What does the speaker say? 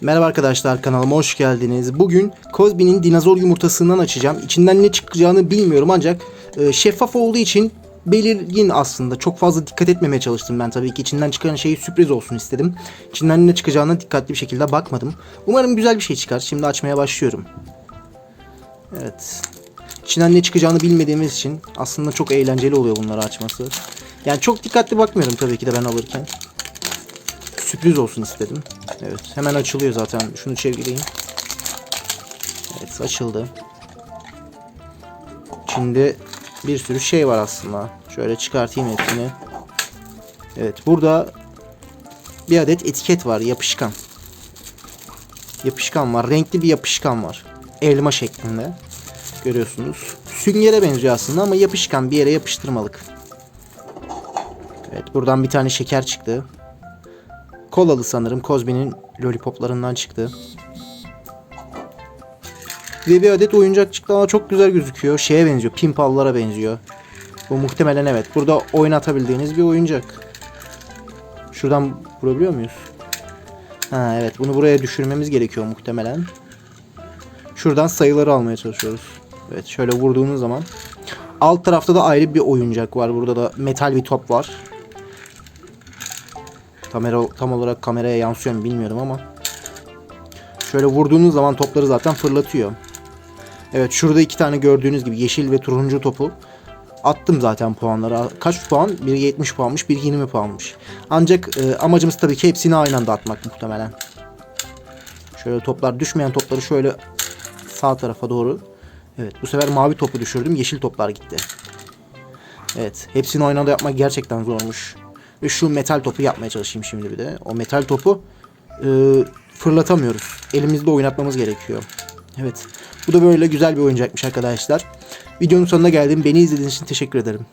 Merhaba arkadaşlar kanalıma hoş geldiniz. Bugün Cosby'nin dinozor yumurtasından açacağım. İçinden ne çıkacağını bilmiyorum ancak e, şeffaf olduğu için belirgin aslında. Çok fazla dikkat etmemeye çalıştım ben tabii ki. İçinden çıkan şey sürpriz olsun istedim. İçinden ne çıkacağına dikkatli bir şekilde bakmadım. Umarım güzel bir şey çıkar. Şimdi açmaya başlıyorum. Evet. İçinden ne çıkacağını bilmediğimiz için aslında çok eğlenceli oluyor bunları açması. Yani çok dikkatli bakmıyorum tabii ki de ben alırken sürpriz olsun istedim. Evet hemen açılıyor zaten. Şunu çevireyim. Evet açıldı. İçinde bir sürü şey var aslında. Şöyle çıkartayım hepsini. Evet burada bir adet etiket var yapışkan. Yapışkan var. Renkli bir yapışkan var. Elma şeklinde. Görüyorsunuz. Süngere benziyor aslında ama yapışkan bir yere yapıştırmalık. Evet buradan bir tane şeker çıktı. Kolalı sanırım. Cosby'nin lollipoplarından çıktı. Ve bir adet oyuncak çıktı ama çok güzel gözüküyor. Şeye benziyor. Pimpallara benziyor. Bu muhtemelen evet. Burada oynatabildiğiniz bir oyuncak. Şuradan vurabiliyor muyuz? Ha evet. Bunu buraya düşürmemiz gerekiyor muhtemelen. Şuradan sayıları almaya çalışıyoruz. Evet şöyle vurduğunuz zaman. Alt tarafta da ayrı bir oyuncak var. Burada da metal bir top var. Kamera tam olarak kameraya yansıyor mu bilmiyorum ama. Şöyle vurduğunuz zaman topları zaten fırlatıyor. Evet şurada iki tane gördüğünüz gibi yeşil ve turuncu topu attım zaten puanları. Kaç puan? Biri 70 puanmış, biri 20 puanmış. Ancak e, amacımız tabii ki hepsini aynı anda atmak muhtemelen. Şöyle toplar düşmeyen topları şöyle sağ tarafa doğru. Evet bu sefer mavi topu düşürdüm. Yeşil toplar gitti. Evet hepsini aynı anda yapmak gerçekten zormuş. Ve şu metal topu yapmaya çalışayım şimdi bir de. O metal topu e, fırlatamıyoruz. Elimizde oynatmamız gerekiyor. Evet. Bu da böyle güzel bir oyuncakmış arkadaşlar. Videonun sonuna geldim. Beni izlediğiniz için teşekkür ederim.